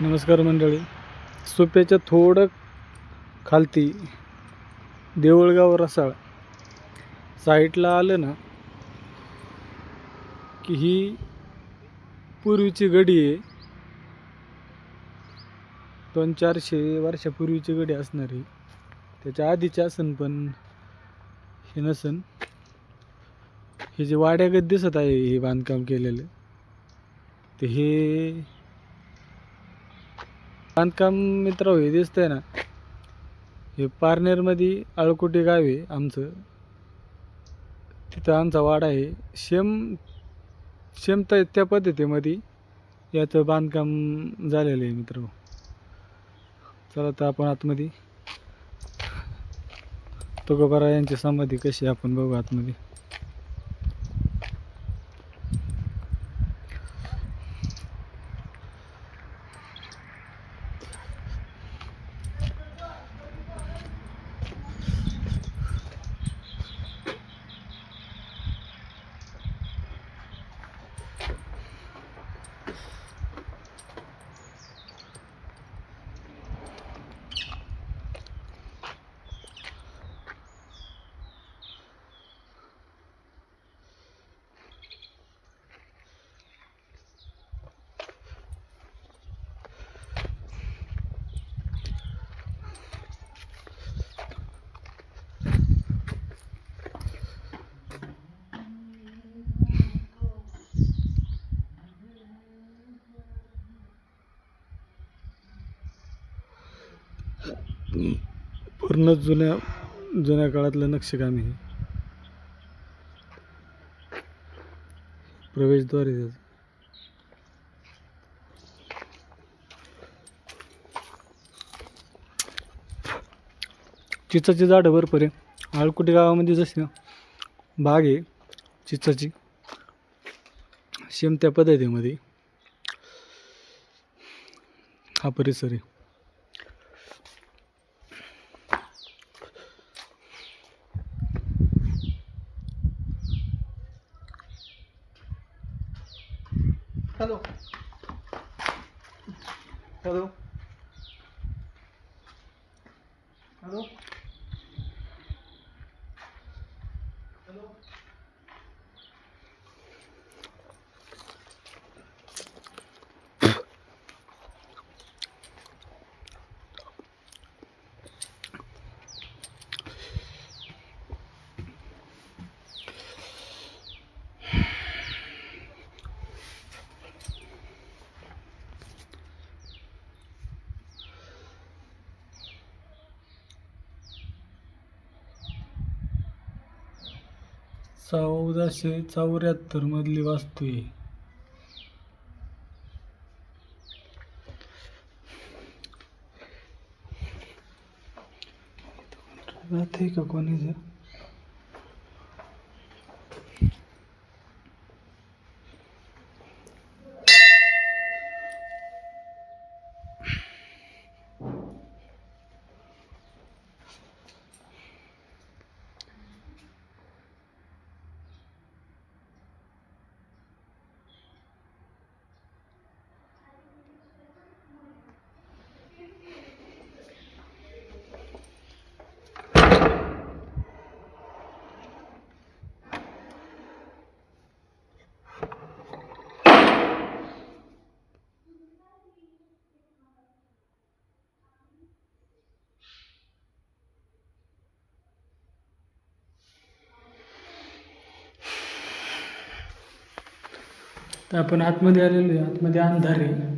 नमस्कार मंडळी. सोप्याच्या थोडं खालती देवळगाव रसाळ साईटला आलं ना की ही पूर्वीची गडी आहे. दोन चारशे वर्षापूर्वीची गडी असणार आहे. त्याच्या आधीची असन पण हे नसन. हे जे वाड्यागत दिसत आहे हे बांधकाम केलेलं ते हे बांधकाम मित्र हे दिसतंय ना. हे पारनेरमध्ये अळकुटी गाव आहे आमचं. तिथं आमचा वाडा आहे. शेम सेम त्या त्या पद्धतीमध्ये याचं बांधकाम झालेलं आहे मित्र. चला तर आपण आतमध्ये. तुकोबारा यांची समाधी कशी आपण बघू आतमध्ये. पूर्ण जुन्या जुन्या काळातलं नक्षीकाम आहे हे. प्रवेशद्वार आहे त्याचं. चिचाची झाडं भरपूर आहे. आळकुटी गावामध्ये जशी ना बाग आहे चिचाची सेम त्या पद्धतीमध्ये हा परिसर आहे. Hello. Hello. चौदाशे चौऱ्याहत्तर मधली वास्तू आहे. राहते का कोणी जर तर आपण आतमध्ये आलेलो आहे. आतमध्ये अंधार आहे.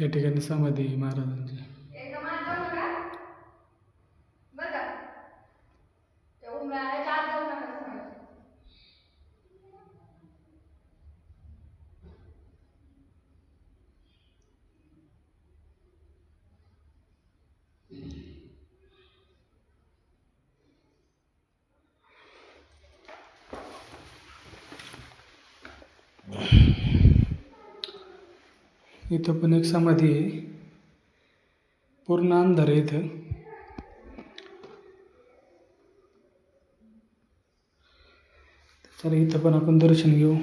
या ठिकाणी समाधी महाराजांची. इथं पण एक समाधी आहे. पूर्ण अंधार आहे इथं. तर इथं पण आपण दर्शन घेऊ.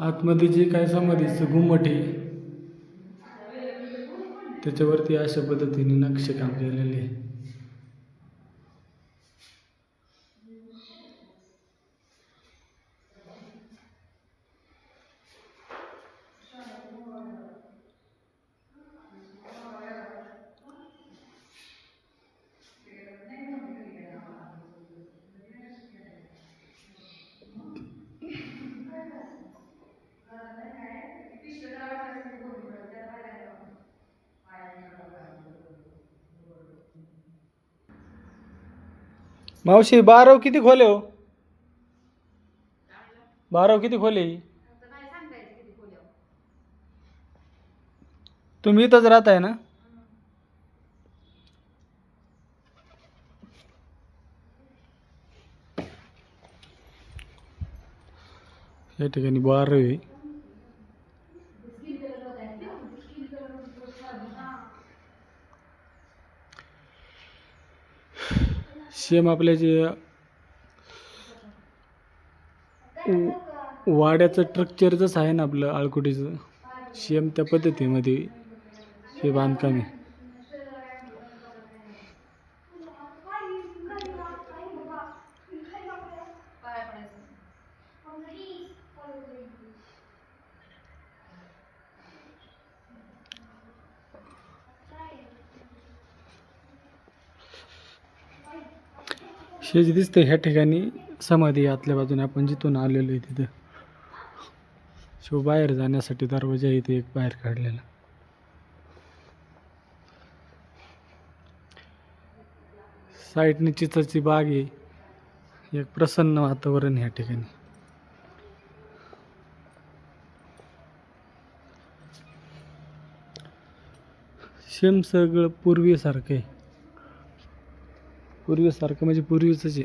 आतमध्ये जे काय समाधीचं घुमट आहे. त्याच्यावरती अशा पद्धतीने नक्षीकाम केलेले आहे. मावशी बारव किती खोले हो? बारव किती खोले? तुम्ही इथंच राहताय ना? या ठिकाणी बारव सेम आपल्या जे वाड्याचं स्ट्रक्चर जसं आहे ना आपलं आळकुटीचं सेम त्या पद्धतीमध्ये हे बांधकाम आहे. हे जे दिसतंय ह्या ठिकाणी समाधी आतल्या बाजूने आपण जिथून आलेलो आहे तिथं. शिव बाहेर जाण्यासाठी दरवाजा इथे एक बाहेर काढलेला. साईडने चिचाची बाग आहे. एक प्रसन्न वातावरण ह्या ठिकाणी. सेम सगळं पूर्वीसारखं आहे. पूर्वीसारखं म्हणजे पूर्वीचंच आहे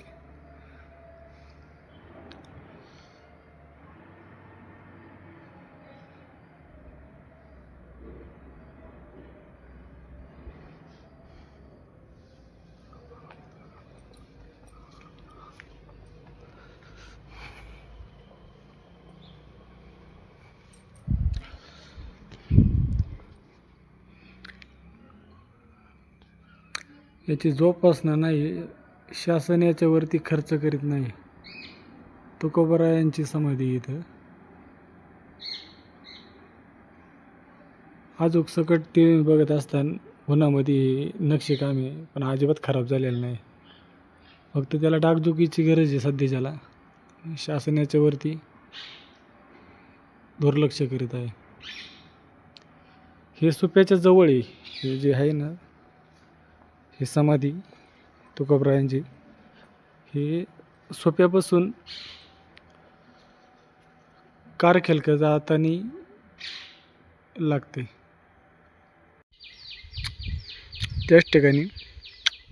याची जोपासना नाही शासन याच्यावरती खर्च करीत नाही. तुकोबरायांची समाधी इथं. आजूक सकट व्ही बघत असताना उन्हामध्ये नक्षीकामे पण अजिबात खराब झालेलं नाही. फक्त त्याला डागडुकीची गरज आहे सध्याच्याला. शासन याच्यावरती दुर्लक्ष करीत आहे. हे सुप्याच्या जवळ आहे हे जे आहे ना ही समाधी तुकोबरायांची ही सोप्यापासून कारखेलकर जातानी लागते. त्याच ठिकाणी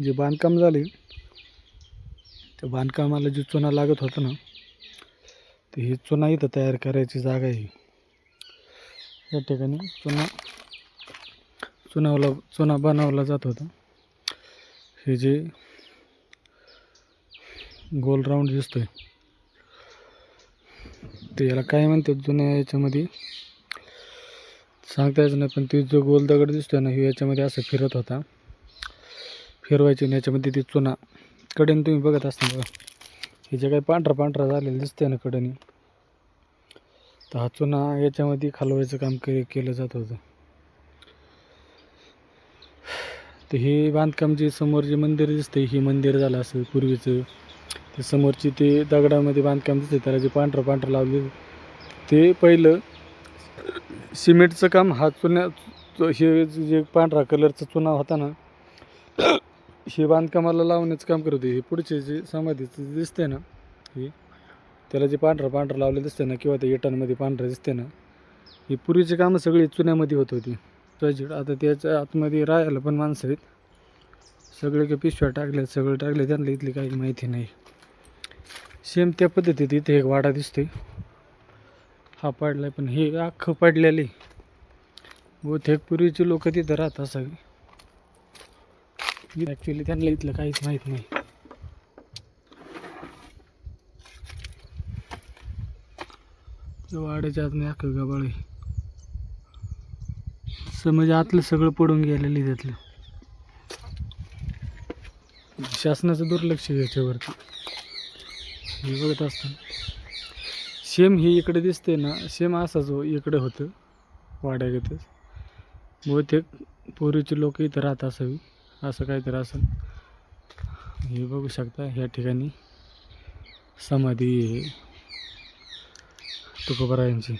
जे बांधकाम झाले त्या बांधकामाला जी चुना लागत होता ना तर ही चुना इथं तयार करायची जागा आहे. या ठिकाणी चुना चुनावला चुना बनवला जात होता. हे जे गोल राऊंड दिसतोय ते याला काय म्हणतात जुन्या याच्यामध्ये? सांगता यायचं नाही पण ते जो गोल दगड दिसतोय ना हे याच्यामध्ये असं फिरत होता. फिरवायची आणि याच्यामध्ये ती चुना कडेने तुम्ही बघत असता बघा. हे जे काही पांढरा पांढरा झालेलं दिसतंय ना कडेने तर हा चुना याच्यामध्ये खालवायचं काम के केलं जात होतं. तर हे बांधकाम जे समोर जे मंदिर दिसतंय हे मंदिर झालं असं पूर्वीचं. ते समोरची ते दगडामध्ये बांधकाम दिसतंय त्याला जे पांढरं पांढरं लावले ते पहिलं सिमेंटचं काम हा चुन्या हे जे पांढरा कलरचा चुना होता ना हे बांधकामाला लावण्याचं काम करत होते. हे पुढचे जे समाधीचं जे दिसतंय ना हे त्याला जे पांढरं पांढरं लावलं दिसतंय ना किंवा ते इटांमध्ये पांढरं दिसते ना ही पूर्वीची कामं सगळी चुन्यामध्ये होत होती. प्रोजेक्ट आता त्याच्या आतमध्ये राहायला पण माणसं आहेत. सगळे काही पिशव्या टाकल्या सगळं टाकले त्यांना इथली काही माहिती नाही. सेम त्या पद्धतीत इथे एक वाडा दिसतोय. हा पडलाय पण हे अख्खं पडलेले. बहुतेक पूर्वीचे लोक तिथं राहत असावे. ॲक्च्युली त्यांना इथलं काहीच माहीत नाही. वाड्याच्या आत अख्खं गबाळ आहे. असं म्हणजे आतलं सगळं पडून गेलेलं आहे त्यातलं. शासनाचं दुर्लक्ष याच्यावरती. हे बघत असताना. शेम हे इकडे दिसते ना शेम असाच हो इकडे होतं वाड्यागतच. बहुतेक पूर्वीचे लोक इथं राहत असावी असं काहीतरी असेल. हे बघू शकता ह्या ठिकाणी समाधी आहे. तुकोबरायांची.